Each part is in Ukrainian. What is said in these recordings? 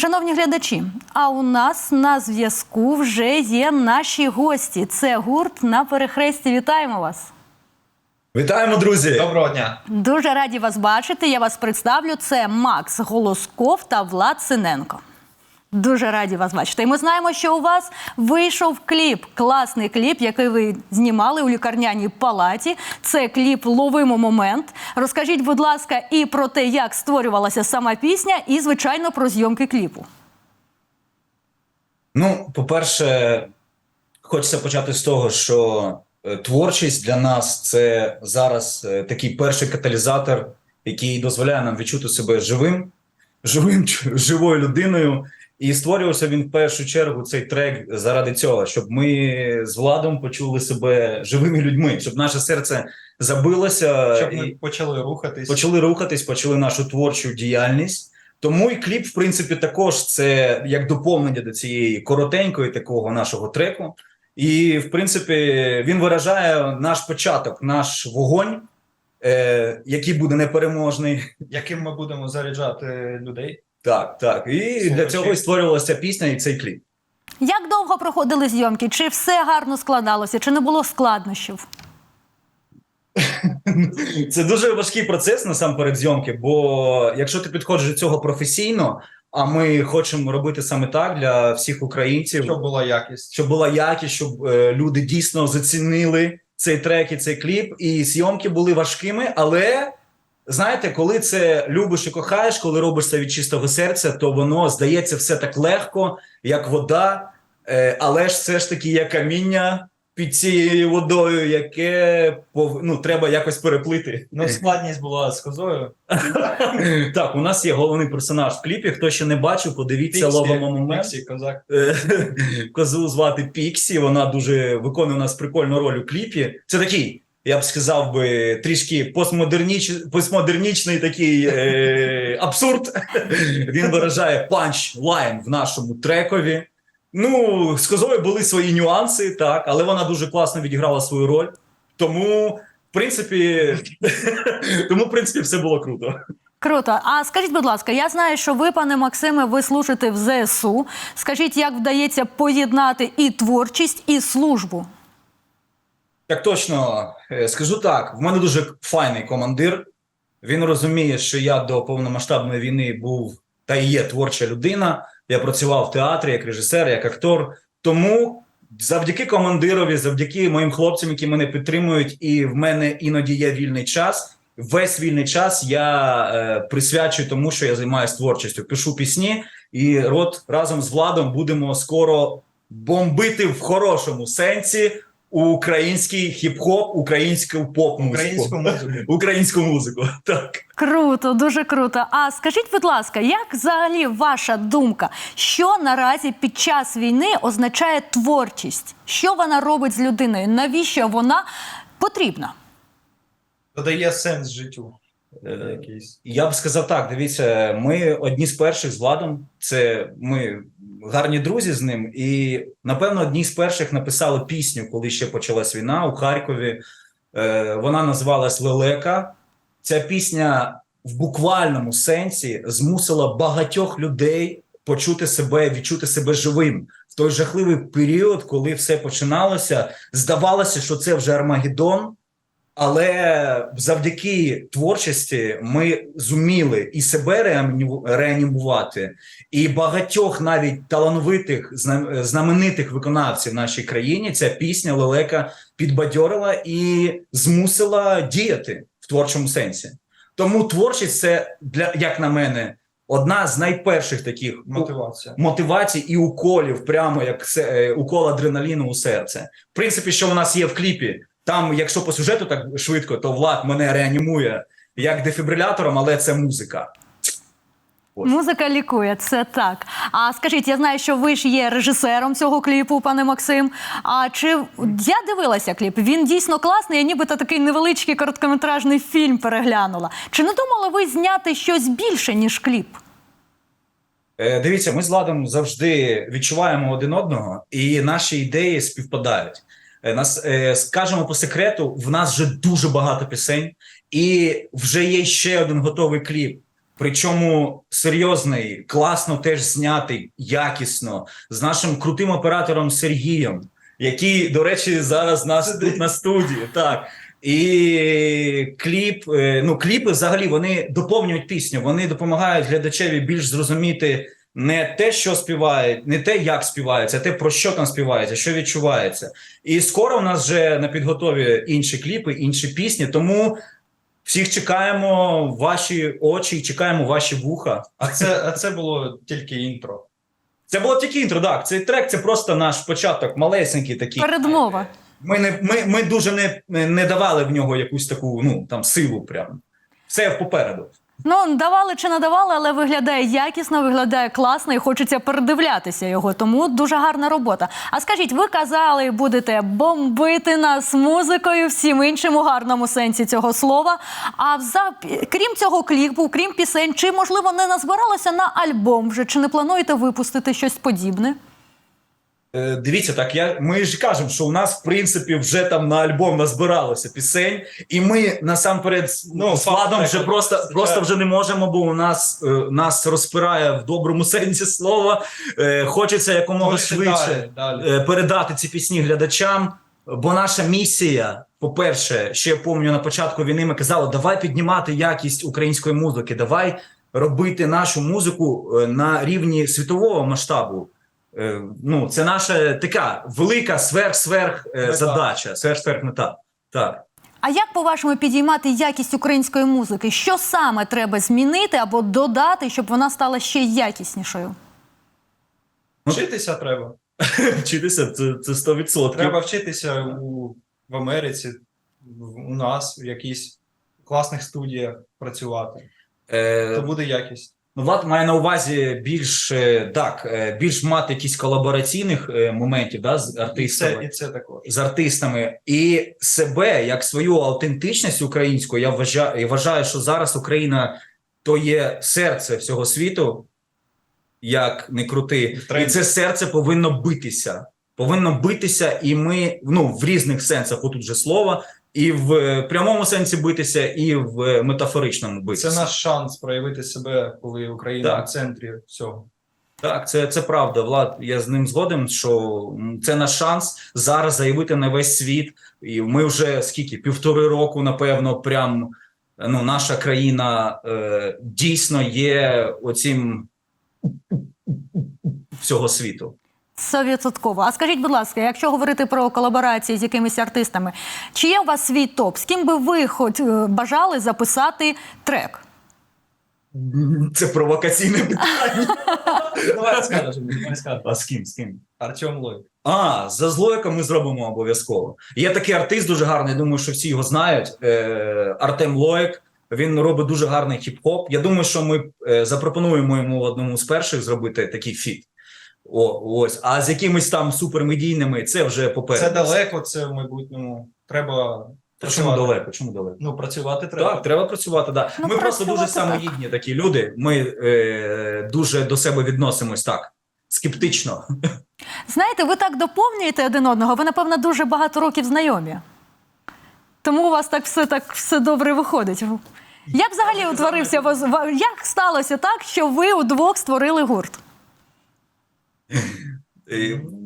Шановні глядачі, а у нас на зв'язку вже є наші гості. Це гурт на перехресті. Вітаємо вас! Вітаємо, друзі! Доброго дня. Дуже раді вас бачити. Я вас представлю. Це Макс Голосков та Влад Синенко. Дуже раді вас бачити. І ми знаємо, що у вас вийшов кліп, класний кліп, який ви знімали у лікарняній палаті. Це кліп Ловимо момент. Розкажіть, будь ласка, і про те, як створювалася сама пісня, і звичайно про зйомки кліпу. Ну, по-перше, хочеться почати з того, що е, творчість для нас це зараз е, такий перший каталізатор, який дозволяє нам відчути себе живим, живим живою людиною. І створювався він в першу чергу цей трек заради цього, щоб ми з владом почули себе живими людьми, щоб наше серце забилося Щоб і ми почали рухатись. почали рухатись, почали нашу творчу діяльність. Тому і кліп, в принципі, також це як доповнення до цієї коротенької такого нашого треку. І, в принципі, він виражає наш початок, наш вогонь, е, який буде непереможний. яким ми будемо заряджати людей. Так, так. І для цього і створювалася пісня і цей кліп. Як довго проходили зйомки? Чи все гарно складалося, чи не було складнощів? Це дуже важкий процес насамперед зйомки, бо якщо ти підходиш до цього професійно, а ми хочемо робити саме так для всіх українців, Щоб була якість. щоб була якість, щоб е, люди дійсно зацінили цей трек і цей кліп. І зйомки були важкими, але знаєте, коли це любиш і кохаєш, коли робиш це від чистого серця, то воно здається все так легко, як вода, е, але ж все ж таки є каміння під цією водою, яке ну, треба якось переплити. Ну, складність була з козою. Так, у нас є головний персонаж в кліпі. Хто ще не бачив, подивіться ловимо момент. Піксі, козак. Козу звати Піксі. Вона дуже виконує у нас прикольну роль у кліпі. Це такий, я б сказав би, трішки постмодерніч... постмодернічний такий е... абсурд. Він виражає панч лайн в нашому трекові. Ну, з козою були свої нюанси, так, але вона дуже класно відіграла свою роль. Тому, в принципі, тому, в принципі, все було круто. Круто. А скажіть, будь ласка, я знаю, що ви, пане Максиме, ви служите в ЗСУ. Скажіть, як вдається поєднати і творчість, і службу? Так точно Е, скажу так: в мене дуже файний командир. Він розуміє, що я до повномасштабної війни був та і є творча людина. Я працював в театрі як режисер, як актор. Тому завдяки командирові, завдяки моїм хлопцям, які мене підтримують, і в мене іноді є вільний час. Весь вільний час я е, присвячую тому, що я займаюся творчістю. Пишу пісні, і от разом з владом будемо скоро бомбити в хорошому сенсі український хіп-хоп, українську поп-музику. Українську музику. Українську музику. Так. Круто, дуже круто. А скажіть, будь ласка, як взагалі ваша думка, що наразі під час війни означає творчість? Що вона робить з людиною? Навіщо вона потрібна? Додає сенс життю. Е, Якийсь. Я б сказав так: дивіться, ми одні з перших з владом. Це ми гарні друзі з ним. І напевно одні з перших написали пісню, коли ще почалась війна у Харкові. Е, вона називалась Лелека. Ця пісня в буквальному сенсі змусила багатьох людей почути себе, відчути себе живим в той жахливий період, коли все починалося. Здавалося, що це вже Армагеддон. Але завдяки творчості ми зуміли і себе реаніму- реанімувати, і багатьох навіть талановитих знаменитих виконавців в нашій країні ця пісня лелека підбадьорила і змусила діяти в творчому сенсі. Тому творчість це для як на мене одна з найперших таких Мотивація. мотивацій і уколів, прямо як е, укол адреналіну у серце. В принципі, що у нас є в кліпі. Там, якщо по сюжету так швидко, то Влад мене реанімує як дефібрилятором, але це музика. Ось. Музика лікує, це так. А скажіть, я знаю, що ви ж є режисером цього кліпу, пане Максим. А чи я дивилася кліп? Він дійсно класний. Я нібито такий невеличкий короткометражний фільм переглянула. Чи не думали ви зняти щось більше ніж кліп? Е, Дивіться, ми з Владом завжди відчуваємо один одного, і наші ідеї співпадають. Е, Нас е, скажемо по секрету, в нас вже дуже багато пісень, і вже є ще один готовий кліп. Причому серйозний, класно теж знятий, якісно, з нашим крутим оператором Сергієм, який, до речі, зараз нас тут на студії. Так. І кліп, е, ну кліпи взагалі вони доповнюють пісню, вони допомагають глядачеві більш зрозуміти не те, що співають, не те, як співається, а те, про що там співається, що відчувається. І скоро у нас вже на підготові інші кліпи, інші пісні. Тому всіх чекаємо ваші очі, чекаємо ваші вуха. А це, а це було тільки інтро. Це було тільки інтро. Так, цей трек це просто наш початок, малесенький такий. Передмова. Ми не ми, ми дуже не, не давали в нього якусь таку ну там силу. Прям все попереду. Ну, давали чи не давали, але виглядає якісно, виглядає класно і хочеться передивлятися його. Тому дуже гарна робота. А скажіть, ви казали, будете бомбити нас музикою, всім іншим у гарному сенсі цього слова. А вза... крім цього кліпу, крім пісень, чи можливо не назбиралося на альбом вже? Чи не плануєте випустити щось подібне? Е, Дивіться, так я ми ж кажемо, що у нас в принципі вже там на альбом назбиралося пісень, і ми насамперед ну, Ну, з Владом вже просто, просто вже не можемо, бо у нас е, нас розпирає в доброму сенсі слова. Е, хочеться якомога Дальше, швидше далі, далі. передати ці пісні глядачам. Бо наша місія, по-перше, ще я пам'ятаю на початку війни, ми казали, давай піднімати якість української музики, давай робити нашу музику на рівні світового масштабу. Е, Ну, це наша така велика сверх-сверх е, задача, сверх-сверх мета. Так. А як по-вашому підіймати якість української музики? Що саме треба змінити або додати, щоб вона стала ще якіснішою? Ну, Вчитися треба. Вчитися це, це 100%. Треба вчитися у, в Америці, у нас, в якихось класних студіях працювати. Е, То буде якість. Ну, Влад має на увазі більш е, так, е, більш мати якісь колабораційних е, моментів да, з І артистами. це, і це також. з артистами і себе як свою аутентичність українську. Я вважаю, я вважаю, що зараз Україна то є серце всього світу, як не крути, і це серце повинно битися. Повинно битися, і ми ну в різних сенсах, отут же слово, і в прямому сенсі битися, і в метафоричному битися. Це наш шанс проявити себе, коли Україна Так. в центрі всього. Так, це, це правда, Влад. Я з ним згоден, що це наш шанс зараз заявити на весь світ. І ми вже скільки півтори року, напевно, прям ну, наша країна е, дійсно є оцім всього світу. Стовідсотково. А скажіть, будь ласка, якщо говорити про колаборації з якимись артистами, чи є у вас свій топ? З ким би ви хоч е, бажали записати трек? Це провокаційне питання. Давай скажемо. А з ким? З ким? Артем Лой. А, за злойка ми зробимо обов'язково. Є такий артист дуже гарний, думаю, що всі його знають. Е, Артем Лоєк. Він робить дуже гарний хіп-хоп. Я думаю, що ми е, запропонуємо йому одному з перших зробити такий фіт. О, ось. А з якимись там супермедійними це вже попереду. Це далеко, це в майбутньому. Треба Чому далеко? Чому далеко? Ну, працювати треба. Так, треба працювати. Да. Ну, ми просто дуже так. самоїдні такі люди. Ми е, дуже до себе відносимось так скептично. Знаєте, ви так доповнюєте один одного, ви, напевно, дуже багато років знайомі. Тому у вас так все так все добре виходить. Як взагалі утворився вас? Як сталося так, що ви удвох створили гурт?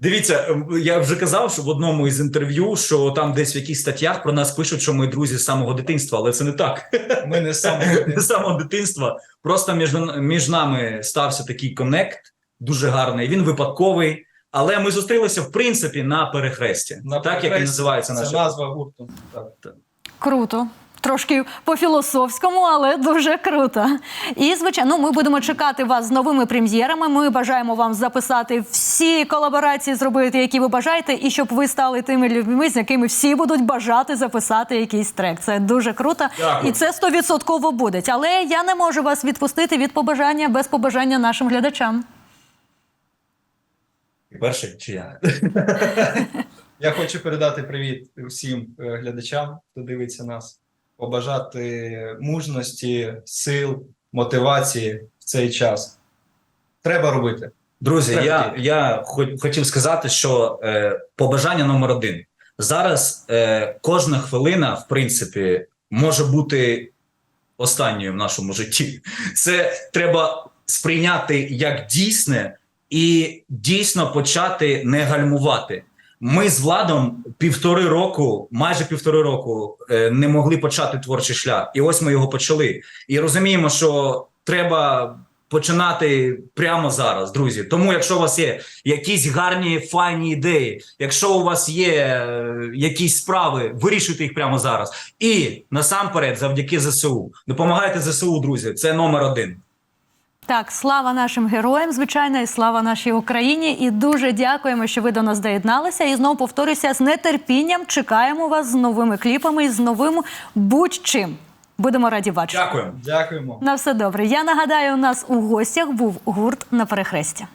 Дивіться, ем, я вже казав, що в одному із інтерв'ю, що там десь в якихось статтях про нас пишуть, що ми друзі з самого дитинства, але це не так. Ми не з самого дитинства. Просто між, між нами стався такий коннект, дуже гарний. Він випадковий. Але ми зустрілися в принципі на перехресті, На так як і називається наша назва гурту. Так. Круто. Трошки по-філософському, але дуже круто. І, звичайно, ми будемо чекати вас з новими прем'єрами. Ми бажаємо вам записати всі колаборації, зробити, які ви бажаєте, і щоб ви стали тими людьми, з якими всі будуть бажати записати якийсь трек. Це дуже круто. Дякую. І це стовідсотково буде. Але я не можу вас відпустити від побажання без побажання нашим глядачам. перший чи я? Я хочу передати привіт всім е, глядачам, хто дивиться нас, побажати мужності, сил, мотивації в цей час. Треба робити. Друзі, Треба я, йти. я хотів сказати, що е, побажання номер один. Зараз е, кожна хвилина, в принципі, може бути останньою в нашому житті. Це треба сприйняти як дійсне і дійсно почати не гальмувати. Ми з владом півтори року, майже півтори року, е, не могли почати творчий шлях, і ось ми його почали. І розуміємо, що треба починати прямо зараз, друзі. Тому, якщо у вас є якісь гарні файні ідеї, якщо у вас є е, якісь справи, вирішуйте їх прямо зараз. І насамперед, завдяки ЗСУ, допомагайте ЗСУ, друзі. Це номер один. Так, слава нашим героям, звичайно, і слава нашій Україні. І дуже дякуємо, що ви до нас доєдналися. І знову повторюся, з нетерпінням чекаємо вас з новими кліпами і з новим будь-чим. Будемо раді бачити. Дякуємо. Дякуємо. На все добре. Я нагадаю, у нас у гостях був гурт на перехресті.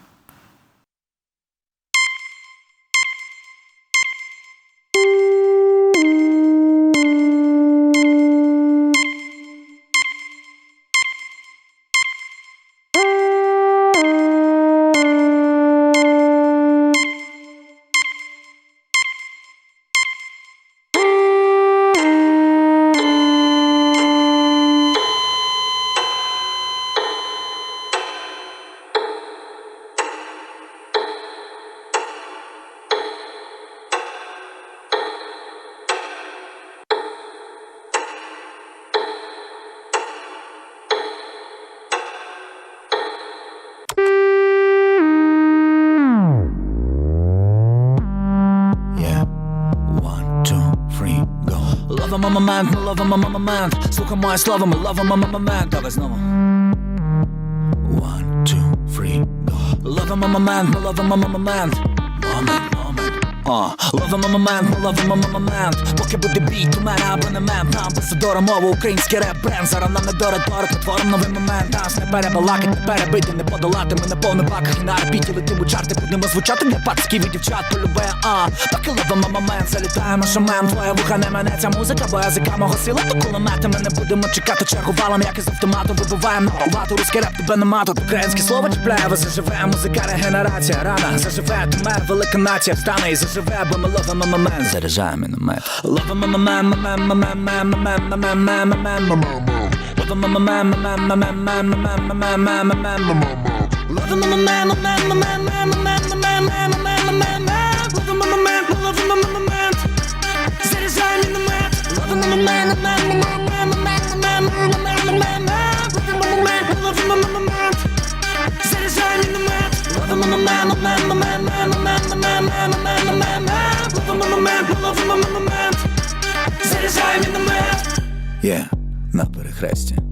love mam moment, love mam moment Słucham moje słowa, love mam moment Dawaj znowu One, two, three, go. Love mam moment, love mam moment Moment. А, ловимо момент, ми ловимо момент. Поки буде біт, у мене абонемент. Нам амбасадора мова, український реп бренд Зараз нам не до риторик, потворим новий момент. Нас не перебалакать, не перебити, не подолати. Ми на повних баках і на репіті летим у чарти. Будемо звучати для пацків і дівчат полюбе. А, поки ловимо момент, залітаємо шамен. Твоя вуха не мене ця музика, бо язика мого сила, то кулемети ми не будемо чекати чергу валом, як із автомату вибиваємо наровату. Руський реп тебе нема тут Українське слово чіпляє, заживе, музика регенерація, рана заживе, тумер, велика нація встане і заживе, бо ми ловимо момент, заряджаємо міномет. Ловимо момент, момент, момент, момент, момент, момент, момент, момент, момент. Ловимо момент, момент, момент, момент, момент, момент, момент, момент, момент. Ловимо момент, момент, момент, момент, момент, момент, момент, момент, момент. Ловимо момент, ми ловимо момент. Заряджаємо міномет. Ловимо момент, момент, момент, момент, момент, момент, момент, момент. Ловимо момент, ми ловимо момент. Заряджаємо міномет. Ловимо момент, момент, момент, момент, момент, момент, момент, момент, момент, ловимо момент, заряджай міномет. Є yeah, на перехресті.